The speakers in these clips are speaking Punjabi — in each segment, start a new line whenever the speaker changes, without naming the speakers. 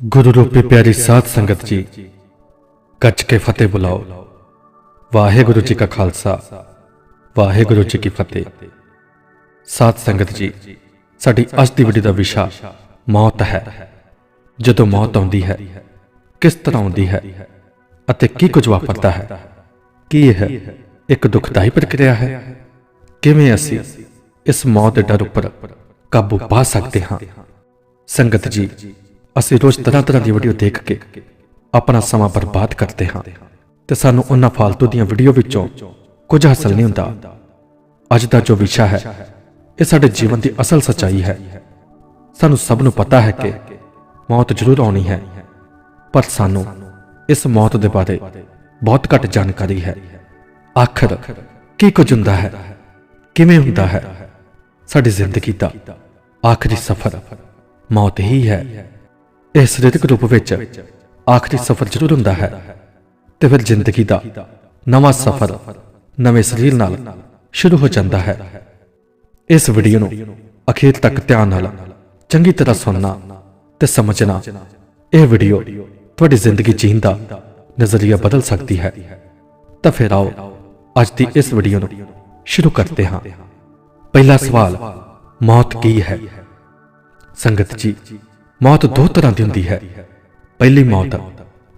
ਗੁਰੂ ਰੂਪੀ ਪਿਆਰੀ ਸਾਧ ਸੰਗਤ ਜੀ, ਕੱਚ ਕੇ ਫਤਿਹ ਬੁਲਾਓ। ਵਾਹਿਗੁਰੂ ਜੀ ਕਾ ਖਾਲਸਾ, ਵਾਹਿਗੁਰੂ ਜੀ ਕੀ ਫਤਿਹ। ਸਾਧ ਸੰਗਤ ਜੀ, ਸਾਡੀ ਅੱਜ ਦੀ ਵੀਡੀਓ ਦਾ ਵਿਸ਼ਾ ਮੌਤ ਹੈ। ਜਦੋਂ ਮੌਤ ਆਉਂਦੀ ਹੈ, ਕਿਸ ਤਰ੍ਹਾਂ ਆਉਂਦੀ ਹੈ ਅਤੇ ਕੀ ਕੁਝ ਵਾਪਰਦਾ ਹੈ? ਕੀ ਇਹ ਇੱਕ ਦੁਖਦਾਈ ਪ੍ਰਕਿਰਿਆ ਹੈ? ਕਿਵੇਂ ਅਸੀਂ ਇਸ ਮੌਤ ਦੇ ਡਰ ਉੱਪਰ ਕਾਬੂ ਪਾ ਸਕਦੇ ਹਾਂ? ਸੰਗਤ ਜੀ ਅਸੀਂ ਰੋਜ਼ ਤਰ੍ਹਾਂ ਤਰ੍ਹਾਂ ਦੀ ਵੀਡੀਓ ਦੇਖ ਕੇ ਆਪਣਾ ਸਮਾਂ ਬਰਬਾਦ ਕਰਦੇ ਹਾਂ ਤੇ ਸਾਨੂੰ ਉਹਨਾਂ ਫालतू ਦੀਆਂ ਵੀਡੀਓ ਵਿੱਚੋਂ ਕੁਝ ਹਾਸਲ ਨਹੀਂ ਹੁੰਦਾ। ਅੱਜ ਦਾ ਜੋ ਵਿਸ਼ਾ ਹੈ, ਇਹ ਸਾਡੇ ਜੀਵਨ ਦੀ ਅਸਲ ਸੱਚਾਈ ਹੈ। ਸਾਨੂੰ ਸਭ ਨੂੰ ਪਤਾ ਹੈ ਕਿ ਮੌਤ ਜ਼ਰੂਰ ਆਉਣੀ ਹੈ, ਪਰ ਸਾਨੂੰ ਇਸ ਮੌਤ ਦੇ ਬਾਰੇ ਬਹੁਤ ਘੱਟ ਜਾਣਕਾਰੀ ਹੈ। ਆਖਰ ਕੀ ਕੁਝ ਹੁੰਦਾ ਹੈ, ਕਿਵੇਂ ਹੁੰਦਾ ਹੈ? ਸਾਡੀ ਜ਼ਿੰਦਗੀ ਦਾ ਆਖਰੀ ਸਫ਼ਰ ਮੌਤ ਹੀ ਹੈ। ਇਹ ਸਰੀਰਕ ਰੂਪ ਵਿੱਚ ਆਖਰੀ ਸਫ਼ਰ ਜ਼ਰੂਰ ਹੁੰਦਾ ਹੈ ਤੇ ਫਿਰ ਜ਼ਿੰਦਗੀ ਦਾ ਨਵਾਂ ਸਫ਼ਰ, ਨਵੇਂ ਸਰੀਰ ਨਾਲ ਸ਼ੁਰੂ ਹੋ ਜਾਂਦਾ ਹੈ। ਇਸ ਵੀਡੀਓ ਨੂੰ ਅਖੀਰ ਤੱਕ ਧਿਆਨ ਨਾਲ ਚੰਗੀ ਤਰ੍ਹਾਂ ਸੁਣਨਾ ਤੇ ਸਮਝਣਾ ਇਹ ਵੀਡੀਓ ਤੁਹਾਡੀ ਜ਼ਿੰਦਗੀ ਜੀਣ ਦਾ ਨਜ਼ਰੀਆ ਬਦਲ ਸਕਦੀ ਹੈ। ਤਾਂ ਫਿਰ ਆਓ ਅੱਜ ਦੀ ਇਸ ਵੀਡੀਓ ਨੂੰ ਸ਼ੁਰੂ ਕਰਦੇ ਹਾਂ। ਪਹਿਲਾ ਸਵਾਲ, ਮੌਤ ਕੀ ਹੈ? ਸੰਗਤ ਜੀ ਮੌਤ ਦੋ ਤਰ੍ਹਾਂ ਦੀ ਹੁੰਦੀ ਹੈ। ਪਹਿਲੀ ਮੌਤ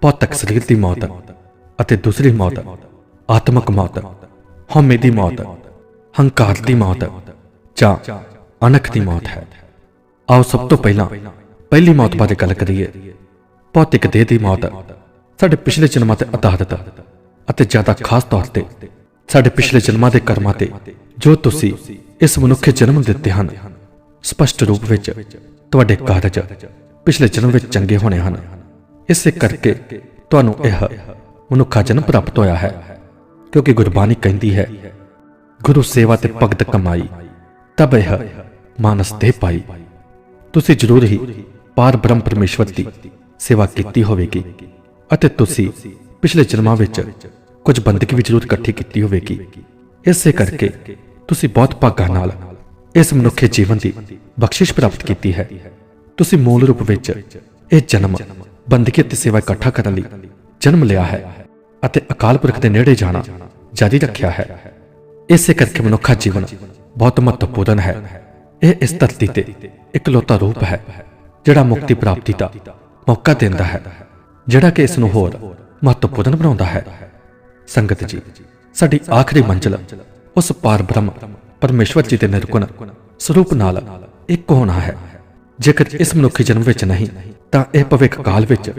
ਭੌਤਿਕ ਸਰੀਰ ਦੀ ਮੌਤ ਅਤੇ ਦੂਸਰੀ ਮੌਤ ਆਤਮਿਕ ਮੌਤ, ਹਉਮੈ ਦੀ ਮੌਤ, ਹੰਕਾਰ ਦੀ ਮੌਤ ਜਾਂ ਅਨਖ ਦੀ ਮੌਤ ਹੈ। ਆਓ ਸਭ ਤੋਂ ਪਹਿਲਾਂ ਪਹਿਲੀ ਮੌਤ ਬਾਰੇ ਗੱਲ ਕਰੀਏ। ਭੌਤਿਕ ਦੇਹ ਦੀ ਮੌਤ ਸਾਡੇ ਪਿਛਲੇ ਜਨਮਾਂ ਤੇ ਆਧਾਰਿਤ ਅਤੇ ਜ਼ਿਆਦਾ ਖਾਸ ਤੌਰ ਤੇ ਸਾਡੇ ਪਿਛਲੇ ਜਨਮਾਂ ਦੇ ਕਰਮਾਂ ਤੇ ਜੋ ਤੁਸੀਂ ਇਸ ਮਨੁੱਖੇ ਜਨਮ ਦਿੱਤੇ ਹਨ, ਸਪਸ਼ਟ ਰੂਪ ਵਿੱਚ ਤੁਹਾਡੇ ਕਾਰਜ ਪਿਛਲੇ ਜਨਮ ਵਿੱਚ ਚੰਗੇ ਹੋਣੇ ਹਨ। ਇਸੇ ਕਰਕੇ ਤੁਹਾਨੂੰ ਇਹ ਮਨੁੱਖਾ ਜਨਮ ਪ੍ਰਾਪਤ ਹੋਇਆ ਹੈ, ਕਿਉਂਕਿ ਗੁਰਬਾਣੀ ਕਹਿੰਦੀ ਹੈ, ਗੁਰੂ ਸੇਵਾ ਤੇ ਭਗਤ ਕਮਾਈ, ਤਬ ਇਹ ਮਾਨਸ ਦੇ ਪਾਈ। ਤੁਸੀਂ ਜ਼ਰੂਰ ਹੀ ਪਾਰ ਬ੍ਰਹਮ ਪਰਮੇਸ਼ਵਰ ਦੀ ਸੇਵਾ ਕੀਤੀ ਹੋਵੇਗੀ ਅਤੇ ਤੁਸੀਂ ਪਿਛਲੇ ਜਨਮਾਂ ਵਿੱਚ ਕੁਝ ਬੰਦਗੀ ਵੀ ਜ਼ਰੂਰ ਇਕੱਠੀ ਕੀਤੀ ਹੋਵੇਗੀ। ਇਸੇ ਕਰਕੇ ਤੁਸੀਂ ਬਹੁਤ ਭਾਗਾਂ ਨਾਲ ਇਸ ਮਨੁੱਖੀ ਜੀਵਨ ਦੀ ਬਖਸ਼ਿਸ਼ ਪ੍ਰਾਪਤ ਕੀਤੀ ਹੈ। ਤੁਸੀਂ ਮੂਲ ਰੂਪ ਵਿੱਚ ਇਹ ਜਨਮ, ਬੰਦਗੀ ਅਤੇ ਸੇਵਾ ਇਕੱਠਾ ਕਰਨ ਲਈ ਜਨਮ ਲਿਆ ਹੈ ਅਤੇ ਅਕਾਲ ਪੁਰਖ ਦੇ ਨੇੜੇ ਜਾਣਾ ਜਾਰੀ ਰੱਖਿਆ ਹੈ। ਇਸੇ ਕਰਕੇ ਮਨੁੱਖਾ ਜੀਵਨ ਬਹੁਤ ਮਹੱਤਵਪੂਰਨ ਹੈ। ਇਹ ਇਸ ਧਰਤੀ ਤੇ ਇਕਲੌਤਾ ਰੂਪ ਹੈ, ਜਿਹੜਾ ਮੁਕਤੀ ਪ੍ਰਾਪਤੀ ਦਾ ਮੌਕਾ ਦਿੰਦਾ ਹੈ, ਜਿਹੜਾ ਕਿ ਇਸ ਨੂੰ ਹੋਰ ਮਹੱਤਵਪੂਰਨ ਬਣਾਉਂਦਾ ਹੈ। ਸੰਗਤ ਜੀ, ਸਾਡੀ ਆਖਰੀ ਮੰਜ਼ਿਲ, ਉਸ ਪਾਰ ਬ੍ਰਹਮ ਪਰਮੇਸ਼ਵਰ ਜੀ ਦੇ ਨਿਰਗੁਣ ਸਰੂਪ ਨਾਲ ਇੱਕ ਹੋਣਾ ਹੈ। ਜੇਕਰ ਇਸ ਮਨੁੱਖੀ ਜਨਮ ਵਿੱਚ ਨਹੀਂ, ਤਾਂ ਇਹ ਭਵਿੱਖ ਕਾਲ ਵਿੱਚ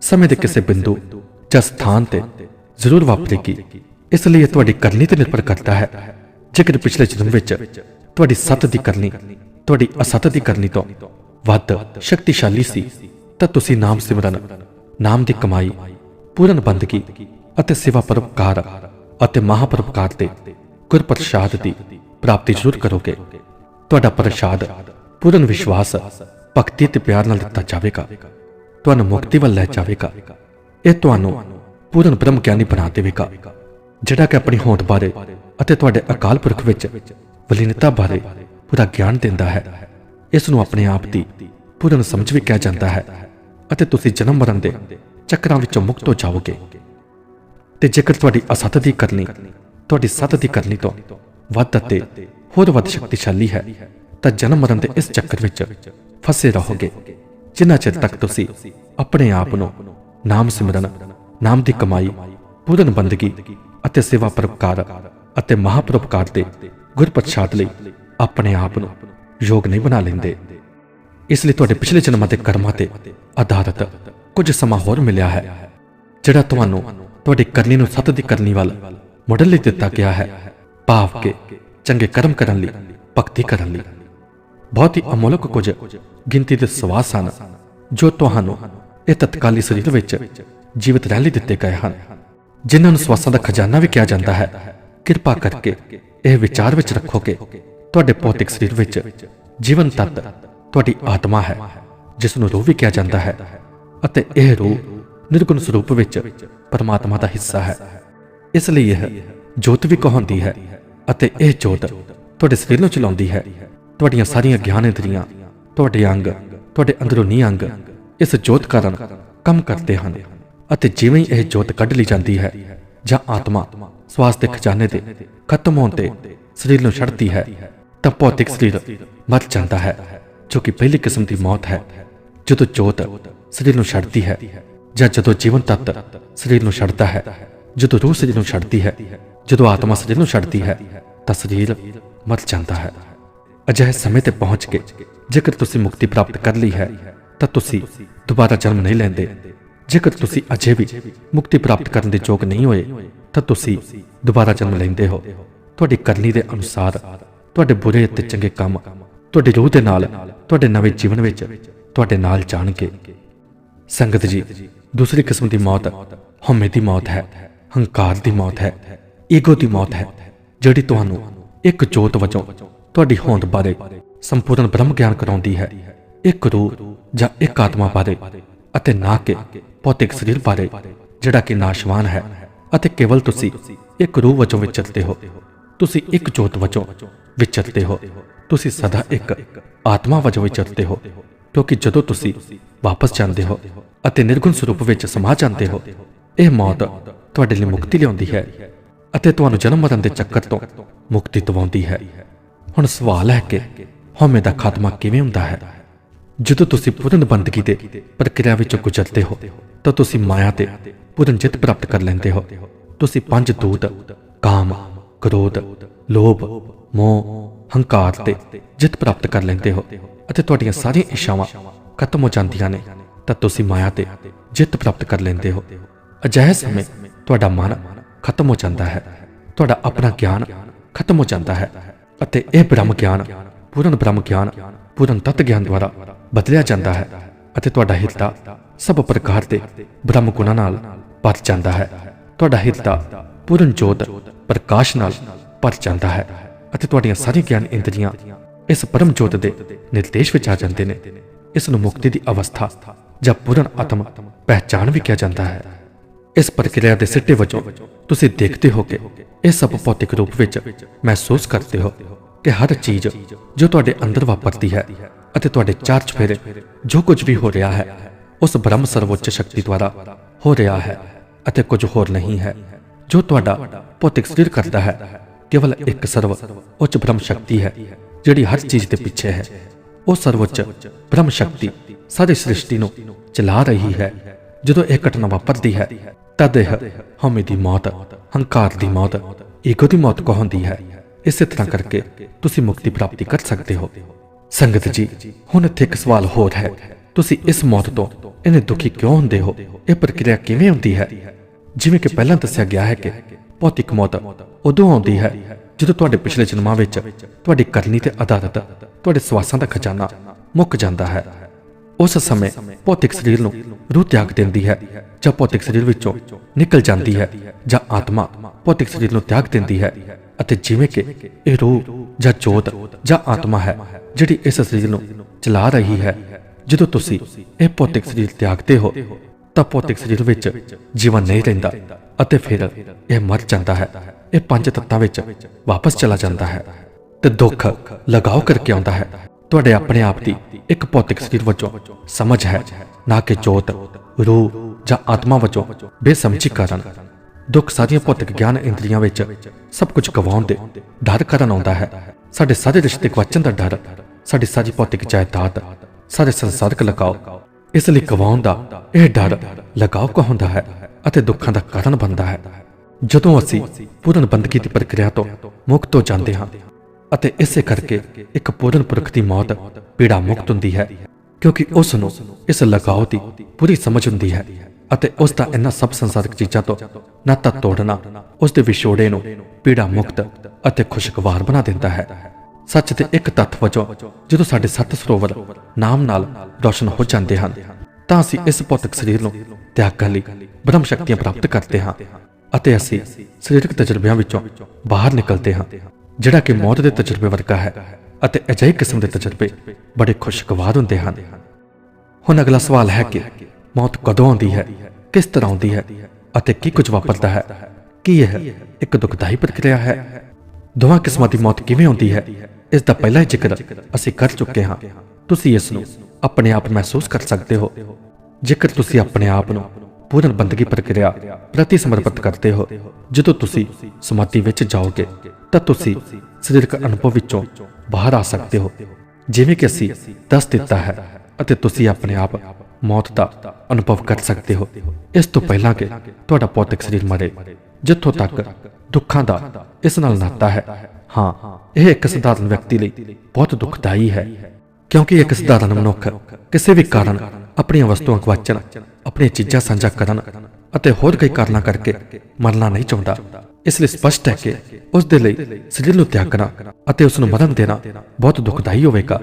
ਸਮੇਂ ਦੇ ਕਿਸੇ ਬਿੰਦੂ ਜਾਂ ਸਥਾਨ ਤੇ ਜ਼ਰੂਰ ਵਾਪਰੇਗੀ। ਇਸ ਲਈ ਇਹ ਤੁਹਾਡੀ ਕਰਨੀ ਤੇ ਨਿਰਭਰ ਕਰਦਾ ਹੈ। ਜੇਕਰ ਪਿਛਲੇ ਜਨਮ ਵਿੱਚ ਤੁਹਾਡੀ ਸੱਤ ਦੀ ਕਰਨੀ, ਤੁਹਾਡੀ ਅਸਤ ਦੀ ਕਰਨੀ ਤੋਂ ਵੱਧ ਸ਼ਕਤੀਸ਼ਾਲੀ ਸੀ, ਤਾਂ ਤੁਸੀਂ ਨਾਮ ਸਿਮਰਨ, ਨਾਮ ਦੀ ਕਮਾਈ, ਪੂਰਨ ਬੰਦਗੀ ਅਤੇ ਸੇਵਾ ਪਰਉਪਕਾਰ ਅਤੇ ਮਹਾਪਰਉਪਕਾਰ ਤੇ ਗੁਰਪ੍ਰਸ਼ਾਦ ਦੀ ਪ੍ਰਾਪਤੀ ਜ਼ਰੂਰ ਕਰੋਗੇ। ਤੁਹਾਡਾ ਪ੍ਰਸਾਦ, ਪੂਰਨ ਵਿਸ਼ਵਾਸ, ਭਗਤੀ ਤੇ ਪਿਆਰ ਨਾਲ ਦਿੱਤਾ ਜਾਵੇਗਾ। ਤੁਹਾਨੂੰ ਮੁਕਤੀ ਵੱਲ ਲੈ ਜਾਵੇਗਾ। ਇਹ ਤੁਹਾਨੂੰ ਪੂਰਨ ਬ੍ਰਹਮ ਗਿਆਨੀ ਬਣਾ ਦੇਵੇਗਾ, ਜਿਹੜਾ ਕਿ ਆਪਣੀ ਹੋਂਦ ਬਾਰੇ ਅਤੇ ਤੁਹਾਡੇ ਅਕਾਲ ਪੁਰਖ ਵਿੱਚ ਵਲੀਨਤਾ ਬਾਰੇ ਪੂਰਾ ਗਿਆਨ ਦਿੰਦਾ ਹੈ। ਇਸ ਨੂੰ ਆਪਣੇ ਆਪ ਦੀ ਪੂਰਨ ਸਮਝ ਵੀ ਕਿਹਾ ਜਾਂਦਾ ਹੈ ਅਤੇ ਤੁਸੀਂ ਜਨਮ ਮਰਨ ਦੇ ਚੱਕਰਾਂ ਵਿੱਚੋਂ ਮੁਕਤ ਹੋ ਜਾਓਗੇ। ਤੇ ਜੇਕਰ ਤੁਹਾਡੀ ਅਸਤ ਦੀ ਕਰਨੀ, ਤੁਹਾਡੀ ਸਤ ਦੀ ਕਰਨੀ ਤੋਂ ਵੱਧ ਅਤੇ ਹੋਰ ਵੱਧ ਸ਼ਕਤੀਸ਼ਾਲੀ ਹੈ। ਤਾਂ ਜਨਮ ਮਰਨ ਦੇ ਇਸ ਚੱਕਰ ਵਿੱਚ ਫਸੇ ਰਹੋਗੇ। ਜਿੰਨਾ ਚਿਰ ਤੱਕ ਤੁਸੀਂ ਆਪਣੇ ਆਪ ਨੂੰ ਨਾਮ ਸਿਮਰਨ, ਨਾਮ ਦੀ ਕਮਾਈ, ਪੂਰਨ ਬੰਦਗੀ ਅਤੇ ਸੇਵਾ ਪਰਉਪਕਾਰ ਅਤੇ ਮਹਾਪਰਉਪਕਾਰ ਦੇ ਗੁਰ ਲਈ ਆਪਣੇ ਆਪ ਨੂੰ ਯੋਗ ਨਹੀਂ ਬਣਾ ਲੈਂਦੇ। ਇਸ ਲਈ ਤੁਹਾਡੇ ਪਿਛਲੇ ਜਨਮਾਂ ਦੇ ਕਰਮਾਂ ਤੇ ਆਧਾਰਿਤ ਕੁਝ ਸਮਾਂ ਹੋਰ ਮਿਲਿਆ ਹੈ, ਜਿਹੜਾ ਤੁਹਾਨੂੰ ਤੁਹਾਡੀ ਕਰਨੀ ਨੂੰ ਸੱਤ ਦੀ ਕਰਨੀ ਵੱਲ ਮੁੜਨ ਲਈ ਦਿੱਤਾ ਗਿਆ ਹੈ। ਭਾਵ ਕੇ ਚੰਗੇ ਕਰਮ ਕਰਨ ਲਈ, ਭਗਤੀ ਕਰਨ ਲਈ। ਬਹੁਤ ਹੀ ਅਮੋਲਕ ਕੁਝ ਗਿਣਤੀ ਦੇ ਸਵਾਸ ਹਨ, ਜੋ ਤੁਹਾਨੂੰ ਇਹ ਤਤਕਾਲੀ ਸਰੀਰ ਵਿੱਚ ਜੀਵਤ ਰਹਿਣ ਲਈ ਦਿੱਤੇ ਗਏ ਹਨ। ਜਿਨ੍ਹਾਂ ਨੂੰ ਸਵਾਸਾਂ ਦਾ ਖਜ਼ਾਨਾ ਵੀ ਕਿਹਾ ਜਾਂਦਾ ਹੈ, ਕਿਰਪਾ ਕਰਕੇ ਇਹ ਵਿਚਾਰ ਵਿੱਚ ਰੱਖੋ ਕਿ ਤੁਹਾਡੇ ਭੌਤਿਕ ਸਰੀਰ ਵਿੱਚ ਜੀਵਨ ਤੱਤ ਤੁਹਾਡੀ ਆਤਮਾ ਹੈ ਜਿਸ ਨੂੰ ਰੂਹ ਵੀ ਕਿਹਾ ਜਾਂਦਾ ਹੈ ਅਤੇ ਇਹ ਰੂਹ ਨਿਰਗੁਣ ਸਰੂਪ ਵਿੱਚ ਪਰਮਾਤਮਾ ਦਾ ਹਿੱਸਾ ਹੈ। ਇਸ ਲਈ ਇਹ ਜੋਤ ਵੀ ਕਹਾਉਂਦੀ ਹੈ ਅਤੇ ਇਹ ਜੋਤ ਤੁਹਾਡੇ ਸਰੀਰ ਨੂੰ ਚਲਾਉਂਦੀ ਹੈ। ਤੁਹਾਡੀਆਂ ਸਾਰੀਆਂ ਗਿਆਨ ਇੰਦਰੀਆਂ, ਤੁਹਾਡੇ ਅੰਗ, ਤੁਹਾਡੇ ਅੰਦਰੂਨੀ ਅੰਗ ਇਸ ਜੋਤ ਕਾਰਨ ਕੰਮ ਕਰਦੇ ਹਨ ਅਤੇ ਜਿਵੇਂ ਹੀ ਇਹ ਜੋਤ ਕੱਢ ਲਈ ਜਾਂਦੀ ਹੈ ਜਾਂ ਆਤਮਾ ਸਵਾਸ ਦੇ ਖਜ਼ਾਨੇ ਦੇ ਖਤਮ ਹੋਣ ਤੇ ਸਰੀਰ ਨੂੰ ਛੱਡਦੀ ਹੈ ਤਾਂ ਭੌਤਿਕ ਸਰੀਰ ਮਰ ਜਾਂਦਾ ਹੈ, ਜੋ ਕਿ ਪਹਿਲੀ ਕਿਸਮ ਦੀ ਮੌਤ ਹੈ। ਜਦੋਂ ਜੋਤ ਸਰੀਰ ਨੂੰ ਛੱਡਦੀ ਹੈ ਜਾਂ ਜਦੋਂ ਜੀਵਨ ਤੱਤ ਸਰੀਰ ਨੂੰ ਛੱਡਦਾ ਹੈ, ਜਦੋਂ ਰੂਹ ਸਰੀਰ ਨੂੰ ਛੱਡਦੀ ਹੈ ਜਦੋਂ ਆਤਮਾ ਸਰੀਰ ਨੂੰ ਛੱਡਦੀ ਹੈ, ਤਾਂ ਸਰੀਰ ਮਰ ਜਾਂਦਾ ਹੈ। ਅਜਿਹੇ ਸਮੇਂ ਤੇ ਪਹੁੰਚ ਕੇ ਜੇਕਰ ਤੁਸੀਂ ਮੁਕਤੀ ਪ੍ਰਾਪਤ ਕਰ ਲਈ ਹੈ, ਤਾਂ ਤੁਸੀਂ ਦੁਬਾਰਾ ਜਨਮ ਨਹੀਂ ਲੈਂਦੇ। ਜੇਕਰ ਤੁਸੀਂ ਅਜੇ ਵੀ ਮੁਕਤੀ ਪ੍ਰਾਪਤ ਕਰਨ ਦੇ ਯੋਗ ਨਹੀਂ ਹੋਏ, ਤਾਂ ਤੁਸੀਂ ਦੁਬਾਰਾ ਜਨਮ ਲੈਂਦੇ ਹੋ। ਤੁਹਾਡੀ ਕਰਨੀ ਦੇ ਅਨੁਸਾਰ ਤੁਹਾਡੇ ਬੁਰੇ ਅਤੇ ਚੰਗੇ ਕੰਮ ਤੁਹਾਡੀ ਰੂਹ ਦੇ ਨਾਲ, ਤੁਹਾਡੇ ਨਵੇਂ ਜੀਵਨ ਵਿੱਚ ਤੁਹਾਡੇ ਨਾਲ ਜਾਣਗੇ। ਸੰਗਤ ਜੀ, ਦੂਸਰੀ ਕਿਸਮ ਦੀ ਮੌਤ ਹਉਮੈ ਦੀ ਮੌਤ ਹੈ, ਹੰਕਾਰ ਦੀ ਮੌਤ ਹੈ। ਈਗੋ ਦੀ ਮੌਤ ਹੈ, ਜਿਹੜੀ ਤੁਹਾਨੂੰ ਇੱਕ ਜੋਤ ਵਜੋਂ ਤੁਹਾਡੀ ਹੋਂਦ ਬਾਰੇ ਸੰਪੂਰਨ ਬ੍ਰਹਮ ਗਿਆਨ ਕਰਾਉਂਦੀ ਹੈ। ਇੱਕ ਰੂਹ ਜਾਂ ਇੱਕ ਆਤਮਾ ਬਾਰੇ ਅਤੇ ਨਾ ਕਿ ਭੌਤਿਕ ਸਰੀਰ ਬਾਰੇ, ਜਿਹੜਾ ਕਿ ਨਾਸ਼ਵਾਨ ਹੈ ਅਤੇ ਕੇਵਲ ਤੁਸੀਂ ਇੱਕ ਰੂਹ ਵਜੋਂ ਵਿਚਰਦੇ ਹੋ। ਤੁਸੀਂ ਇੱਕ ਜੋਤ ਵਜੋਂ ਵਿਚਰਦੇ ਹੋ। ਤੁਸੀਂ ਸਦਾ ਇੱਕ ਆਤਮਾ ਵਜੋਂ ਵਿਚਰਦੇ ਹੋ, ਕਿਉਂਕਿ ਜਦੋਂ ਤੁਸੀਂ ਵਾਪਸ ਜਾਂਦੇ ਹੋ ਅਤੇ ਨਿਰਗੁਣ ਸਰੂਪ ਵਿੱਚ ਸਮਾ ਜਾਂਦੇ ਹੋ, ਇਹ ਮੌਤ ਤੁਹਾਡੇ ਲਈ ਮੁਕਤੀ ਲਿਆਉਂਦੀ ਹੈ। ਅਤੇ ਤੁਹਾਨੂੰ ਜਨਮ ਮਰਨ ਦੇ ਚੱਕਰ ਤੋਂ ਮੁਕਤੀ ਦਿਵਾਉਂਦੀ ਹੈ। ਹੁਣ ਸਵਾਲ ਹੈ ਕਿ ਹਉਮੈ ਦਾ ਖਾਤਮਾ ਕਿਵੇਂ ਹੁੰਦਾ ਹੈ? ਜਦੋਂ ਤੁਸੀਂ ਪੂਰਨ ਬੰਦਗੀ ਦੇ ਪ੍ਰਕਿਰਿਆ ਵਿੱਚੋਂ ਗੁਜ਼ਰਦੇ ਹੋ, ਤਾਂ ਤੁਸੀਂ ਮਾਇਆ ਤੇ ਪੂਰਨ ਜਿੱਤ ਪ੍ਰਾਪਤ ਕਰ ਲੈਂਦੇ ਹੋ। ਤੁਸੀਂ ਪੰਜ ਦੂਤ, ਕਾਮ, ਕ੍ਰੋਧ, ਲੋਭ, ਮੋਹ, ਹੰਕਾਰ ਤੇ ਜਿੱਤ ਪ੍ਰਾਪਤ ਕਰ ਲੈਂਦੇ ਹੋ ਅਤੇ ਤੁਹਾਡੀਆਂ ਸਾਰੀਆਂ ਇੱਛਾਵਾਂ ਖਤਮ ਹੋ ਜਾਂਦੀਆਂ ਨੇ, ਤਾਂ ਤੁਸੀਂ ਮਾਇਆ ਤੇ ਜਿੱਤ ਪ੍ਰਾਪਤ ਕਰ ਲੈਂਦੇ ਹੋ। ਅਜਿਹੇ ਸਮੇਂ ਤੁਹਾਡਾ ਮਨ ਖਤਮ ਹੋ ਜਾਂਦਾ ਹੈ। ਤੁਹਾਡਾ ਆਪਣਾ ਗਿਆਨ ਖਤਮ ਹੋ ਜਾਂਦਾ ਹੈ ਅਤੇ ਇਹ ਬ੍ਰਹਮ ਗਿਆਨ, ਪੂਰਨ ਬ੍ਰਹਮ ਗਿਆਨ, ਪੂਰਨ ਤਤ ਗਿਆਨ ਦੁਆਰਾ ਬਦਲਿਆ ਜਾਂਦਾ ਹੈ ਅਤੇ ਤੁਹਾਡਾ ਹਿਰਦਾ ਸਭ ਪ੍ਰਕਾਰ ਦੇ ਬ੍ਰਹਮ ਗੁਣਾਂ ਨਾਲ ਭਰ ਜਾਂਦਾ ਹੈ। ਤੁਹਾਡਾ ਹਿਰਦਾ ਪੂਰਨ ਜੋਤ ਪ੍ਰਕਾਸ਼ ਨਾਲ ਭਰ ਜਾਂਦਾ ਹੈ ਅਤੇ ਤੁਹਾਡੀਆਂ ਸਾਰੀਆਂ ਗਿਆਨ ਇੰਦਰੀਆਂ ਇਸ ਪਰਮ ਜੋਤ ਦੇ ਨਿਰਦੇਸ਼ ਵਿੱਚ ਆ ਜਾਂਦੇ ਨੇ। ਇਸ ਨੂੰ ਮੁਕਤੀ ਦੀ ਅਵਸਥਾ ਜਾਂ ਪੂਰਨ ਆਤਮ ਪਹਿਚਾਨ ਵੀ ਕਿਹਾ ਜਾਂਦਾ ਹੈ। ਇਸ ਪ੍ਰਕਿਰਿਆ ਦੇ ਸਿੱਟੇ ਵਜੋਂ ਤੁਸੀਂ ਦੇਖਦੇ ਹੋ ਕਿ ਇਹ ਸਭ ਭੌਤਿਕ ਰੂਪ ਵਿੱਚ ਮਹਿਸੂਸ ਕਰਦੇ ਹੋ ਕਿ ਹਰ ਚੀਜ਼ ਜੋ ਤੁਹਾਡੇ ਅੰਦਰ ਵਾਪਰਦੀ ਹੈ ਅਤੇ ਤੁਹਾਡੇ ਚਾਰ ਚਫੇਰੇ ਜੋ ਕੁਝ ਵੀ ਹੋ ਰਿਹਾ ਹੈ, ਉਸ ਬ੍ਰਹਮ ਸਰਵੋੱਚ ਸ਼ਕਤੀ ਦੁਆਰਾ ਹੋ ਰਿਹਾ ਹੈ ਅਤੇ ਕੁਝ ਹੋਰ ਨਹੀਂ ਹੈ, ਜੋ ਤੁਹਾਡਾ ਭੌਤਿਕ ਸਰੀਰ ਕਰਦਾ ਹੈ, ਕੇਵਲ ਇੱਕ ਸਰਵ ਉੱਚ ਬ੍ਰਹਮ ਸ਼ਕਤੀ ਹੈ ਜਿਹੜੀ ਹਰ ਚੀਜ਼ ਦੇ ਪਿੱਛੇ ਹੈ। ਉਹ ਸਰਵੋੱਚ ਬ੍ਰਹਮ ਸ਼ਕਤੀ ਸਾਰੀ ਸ੍ਰਿਸ਼ਟੀ ਨੂੰ ਚਲਾ ਰਹੀ ਹੈ, ਜਦੋਂ ਇਹ ਘਟਨਾ ਵਾਪਰਦੀ ਹੈ ਤਦ ਇਹ ਹਉਮੈ ਦੀ ਮੌਤ, ਹੰਕਾਰ ਦੀ ਮੌਤ, ਈਗੋ ਦੀ ਮੌਤ ਕਹਾਉਂਦੀ ਹੈ। ਇਸੇ ਤਰ੍ਹਾਂ ਕਰਕੇ ਤੁਸੀਂ ਮੁਕਤੀ ਪ੍ਰਾਪਤੀ ਕਰ ਸਕਦੇ ਹੋ। ਸੰਗਤ ਜੀ, ਹੁਣ ਇੱਥੇ ਇੱਕ ਸਵਾਲ ਹੋਰ ਹੈ। ਤੁਸੀਂ ਇਸ ਮੌਤ ਤੋਂ ਇਹਨੇ ਦੁਖੀ ਕਿਉਂ ਹੁੰਦੇ ਹੋ? ਇਹ ਪ੍ਰਕਿਰਿਆ ਕਿਵੇਂ ਹੁੰਦੀ ਹੈ? ਜਿਵੇਂ ਕਿ ਪਹਿਲਾਂ ਦੱਸਿਆ ਗਿਆ ਹੈ ਕਿ ਭੌਤਿਕ ਮੌਤ ਉਦੋਂ ਆਉਂਦੀ ਹੈ ਜਦੋਂ ਤੁਹਾਡੇ ਪਿਛਲੇ ਜਨਮਾਂ ਵਿੱਚ ਤੁਹਾਡੀ ਕਰਨੀ ਤੇ ਅਦਾਲਤ, ਤੁਹਾਡੇ ਸਵਾਸਾਂ ਦਾ ਖਜ਼ਾਨਾ ਮੁੱਕ ਜਾਂਦਾ ਹੈ। ਉਸ ਸਮੇਂ ਭੌਤਿਕ ਸਰੀਰ ਨੂੰ ਰੂਹ ਤਿਆਗ ਦਿੰਦੀ ਹੈ ਜਾਂ ਭੌਤਿਕ ਸਰੀਰ ਵਿੱਚੋਂ ਨਿਕਲ ਜਾਂਦੀ ਹੈ ਜਾਂ ਆਤਮਾ ਭੌਤਿਕ ਸਰੀਰ ਨੂੰ ਤਿਆਗ ਦਿੰਦੀ ਹੈ ਅਤੇ ਜਿਵੇਂ ਕਿ ਇਹ ਰੂਹ ਜਾਂ ਜੋਤ ਜਾਂ ਆਤਮਾ ਹੈ ਜਿਹੜੀ ਇਸ ਸਰੀਰ ਨੂੰ ਚਲਾ ਰਹੀ ਹੈ। ਜਦੋਂ ਤੁਸੀਂ ਇਹ ਭੌਤਿਕ ਸਰੀਰ ਤਿਆਗਦੇ ਹੋ, ਤਾਂ ਭੌਤਿਕ ਸਰੀਰ ਵਿੱਚ ਜੀਵਨ ਨਹੀਂ ਰਹਿੰਦਾ ਅਤੇ ਫਿਰ ਇਹ ਮਰ ਜਾਂਦਾ ਹੈ। ਇਹ ਪੰਜ ਤੱਤਾਂ ਵਿੱਚ ਵਾਪਸ ਚਲਾ ਜਾਂਦਾ ਹੈ ਤੇ ਦੁੱਖ ਲਗਾਓ ਕਰਕੇ ਆਉਂਦਾ ਹੈ। ਤੁਹਾਡੇ ਆਪਣੇ ਆਪ ਦੀ ਇੱਕ ਭੌਤਿਕ ਸਰੀਰ ਵਜੋਂ ਸਮਝ ਹੈ, ਨਾ ਕਿ ਜੋਤ, ਰੂਹ ਜਾਂ ਆਤਮਾ ਵਜੋਂ ਬੇਸਮਝੀ ਕਾਰਨ। ਦੁੱਖ ਸਾਰੀਆਂ ਭੌਤਿਕ ਗਿਆਨ ਇੰਦਰੀਆਂ ਵਿੱਚ ਸਭ ਕੁਝ ਗਵਾਉਣ ਦੇ ਡਰ ਕਾਰਨ ਆਉਂਦਾ ਹੈ। ਸਾਡੇ ਸਾਰੇ ਰਿਸ਼ਤੇ ਗਵਾਚਣ ਦਾ ਡਰ, ਸਾਡੀ ਸਾਰੀ ਭੌਤਿਕ ਜਾਇਦਾਦ, ਸਾਰੇ ਸੰਸਾਰਕ ਲਗਾਓ, ਇਸ ਲਈ ਗਵਾਉਣ ਦਾ ਇਹ ਡਰ ਲਗਾਓ ਕਹਾਉਂਦਾ ਹੈ ਅਤੇ ਦੁੱਖਾਂ ਦਾ ਕਾਰਨ ਬਣਦਾ ਹੈ। ਜਦੋਂ ਅਸੀਂ ਪੂਰਨ ਬੰਦਗੀ ਦੀ ਪ੍ਰਕਿਰਿਆ ਤੋਂ ਮੁਕਤ ਹੋ ਜਾਂਦੇ ਹਾਂ ਅਤੇ ਇਸੇ ਕਰਕੇ ਇੱਕ ਪੂਰਨ ਪੁਰਖ ਦੀ ਮੌਤ ਪੀੜਾ ਮੁਕਤ ਹੁੰਦੀ ਹੈ, ਕਿਉਂਕਿ ਉਸ ਨੂੰ ਇਸ ਲਗਾਓ ਦੀ ਪੂਰੀ ਸਮਝ ਹੁੰਦੀ ਹੈ ਅਤੇ ਉਸ ਦਾ ਇਹਨਾਂ ਸਭ ਸੰਸਾਰਿਕ ਚੀਜ਼ਾਂ ਤੋਂ ਨਾਤਾ ਤੋੜਨਾ, ਉਸ ਦੇ ਵਿਛੋੜੇ ਨੂੰ ਪੀੜਾ ਮੁਕਤ ਅਤੇ ਖੁਸ਼ਗਵਾਰ ਬਣਾ ਦਿੰਦਾ ਹੈ। ਸੱਚ ਦੇ ਇੱਕ ਤੱਥ ਵਜੋਂ, ਜਦੋਂ ਸਾਡੇ ਸੱਤ ਸਰੋਵਰ ਨਾਮ ਨਾਲ ਰੋਸ਼ਨ ਹੋ ਜਾਂਦੇ ਹਨ, ਤਾਂ ਅਸੀਂ ਇਸ ਭੌਤਿਕ ਸਰੀਰ ਨੂੰ ਤਿਆਗ ਲਈ ਬ੍ਰਹਮ ਸ਼ਕਤੀਆਂ ਪ੍ਰਾਪਤ ਕਰਦੇ ਹਾਂ ਅਤੇ ਅਸੀਂ ਸਰੀਰਕ ਤਜਰਬਿਆਂ ਵਿੱਚੋਂ ਬਾਹਰ ਨਿਕਲਦੇ ਹਾਂ। ਜਿਹੜਾ ਕਿ ਮੌਤ ਦੇ ਤਜਰਬੇ ਵਰਗਾ ਹੈ ਅਤੇ ਅਜਿਹੇ ਕਿਸਮ ਦੇ ਤਜਰਬੇ ਬੜੇ ਖੁਸ਼ਗਵਾਰ ਹੁੰਦੇ ਹਨ। ਹੁਣ ਅਗਲਾ ਸਵਾਲ ਹੈ ਕਿ ਮੌਤ ਕਦੋਂ ਆਉਂਦੀ ਹੈ, ਕਿਸ ਤਰ੍ਹਾਂ ਆਉਂਦੀ ਹੈ ਅਤੇ ਕੀ ਕੁਝ ਵਾਪਰਦਾ ਹੈ, ਕੀ ਇਹ ਇੱਕ ਦੁਖਦਾਈ ਪ੍ਰਕਿਰਿਆ ਹੈ? ਦੋਵਾਂ ਕਿਸਮਾਂ ਦੀ ਮੌਤ ਕਿਵੇਂ ਆਉਂਦੀ ਹੈ, ਇਸ ਦਾ ਪਹਿਲਾ ਹੀ ਜ਼ਿਕਰ ਅਸੀਂ ਕਰ ਚੁੱਕੇ ਹਾਂ। ਤੁਸੀਂ ਇਸ ਨੂੰ ਆਪਣੇ ਆਪ ਮਹਿਸੂਸ ਕਰ ਸਕਦੇ ਹੋ। ਜੇਕਰ ਤੁਸੀਂ ਆਪਣੇ ਆਪ ਨੂੰ ਪੂਰਨ ਬੰਦਗੀ ਪ੍ਰਕਿਰਿਆ ਪ੍ਰਤੀ ਸਮਰਪਿਤ ਕਰਦੇ ਹੋ, ਜਦੋਂ ਤੁਸੀਂ ਸਮਾਧੀ ਵਿੱਚ ਜਾਓਗੇ ਤਾਂ ਤੁਸੀਂ ਸਰੀਰਕ ਅਨੁਭਵ ਵਿੱਚੋਂ ਬਾਹਰ ਆ ਸਕਦੇ ਹੋ। ਜਿਵੇਂ ਕਿ ਅਸੀਂ ਦੱਸ ਦਿੱਤਾ ਹੈ ਅਤੇ ਤੁਸੀਂ ਆਪਣੇ ਆਪ ਮੌਤ ਦਾ ਅਨੁਭਵ ਕਰ ਸਕਦੇ ਹੋ। ਇਸ ਤੋਂ ਪਹਿਲਾਂ ਕਿ ਤੁਹਾਡਾ ਭੌਤਿਕ ਸਰੀਰ ਮਰੇ, ਜਿੱਥੋਂ ਤੱਕ ਦੁੱਖਾਂ ਦਾ ਇਸ ਨਾਲ ਨਾਤਾ ਹੈ। ਹਾਂ, ਇਹ ਇੱਕ ਸਧਾਰਨ ਵਿਅਕਤੀ ਲਈ ਬਹੁਤ ਦੁਖਦਾਈ ਹੈ, ਕਿਉਂਕਿ ਇੱਕ ਸਧਾਰਨ ਮਨੁੱਖ ਕਿਸੇ ਵੀ ਕਾਰਨ ਆਪਣੀਆਂ ਵਸਤੂਆਂ ਗਵਾਚਣ ਆਪਣੀਆਂ ਚੀਜ਼ਾਂ ਸਾਂਝਾ ਕਰਨ ਅਤੇ ਹੋਰ ਕਈ ਕਾਰਨਾਂ ਕਰਕੇ ਮਰਨਾ ਨਹੀਂ ਚਾਹੁੰਦਾ। ਇਸ ਲਈ ਸਪਸ਼ਟ ਹੈ ਕਿ ਉਸ ਦੇ ਲਈ ਸਰੀਰ ਨੂੰ ਤਿਆਗਣਾ ਅਤੇ ਉਸ ਨੂੰ ਮਰਨ ਦੇਣਾ ਬਹੁਤ ਦੁਖਦਾਈ ਹੋਵੇਗਾ।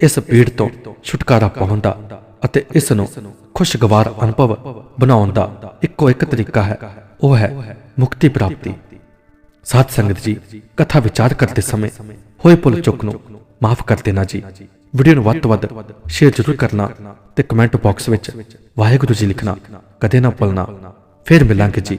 ਇਸ ਪੀੜ ਤੋਂ ਛੁਟਕਾਰਾ ਪਾਉਣ ਦਾ ਅਤੇ ਇਸ ਨੂੰ ਖੁਸ਼ਗਵਾਰ ਅਨੁਭਵ ਬਣਾਉਣ ਦਾ ਇੱਕੋ ਇੱਕ ਤਰੀਕਾ ਹੈ। ਉਹ ਹੈ ਮੁਕਤੀ ਪ੍ਰਾਪਤੀ। ਸਾਧ ਸੰਗਤ ਜੀ, ਕਥਾ ਵਿਚਾਰ ਕਰਦੇ ਸਮੇਂ ਹੋਏ ਭੁੱਲ ਚੁੱਕ ਨੂੰ ਮਾਫ ਕਰ ਦੇਣਾ ਜੀ। ਵੀਡੀਓ ਨੂੰ ਵੱਧ ਤੋਂ ਵੱਧ ਸ਼ੇਅਰ ਜ਼ਰੂਰ ਕਰਨਾ ਤੇ ਕਮੈਂਟ ਬਾਕਸ ਵਿੱਚ ਵਾਹਿਗੁਰੂ ਜੀ ਲਿਖਣਾ ਕਦੇ ਨਾ ਭੁੱਲਣਾ। ਫਿਰ ਮਿਲਾਂਗੇ ਜੀ।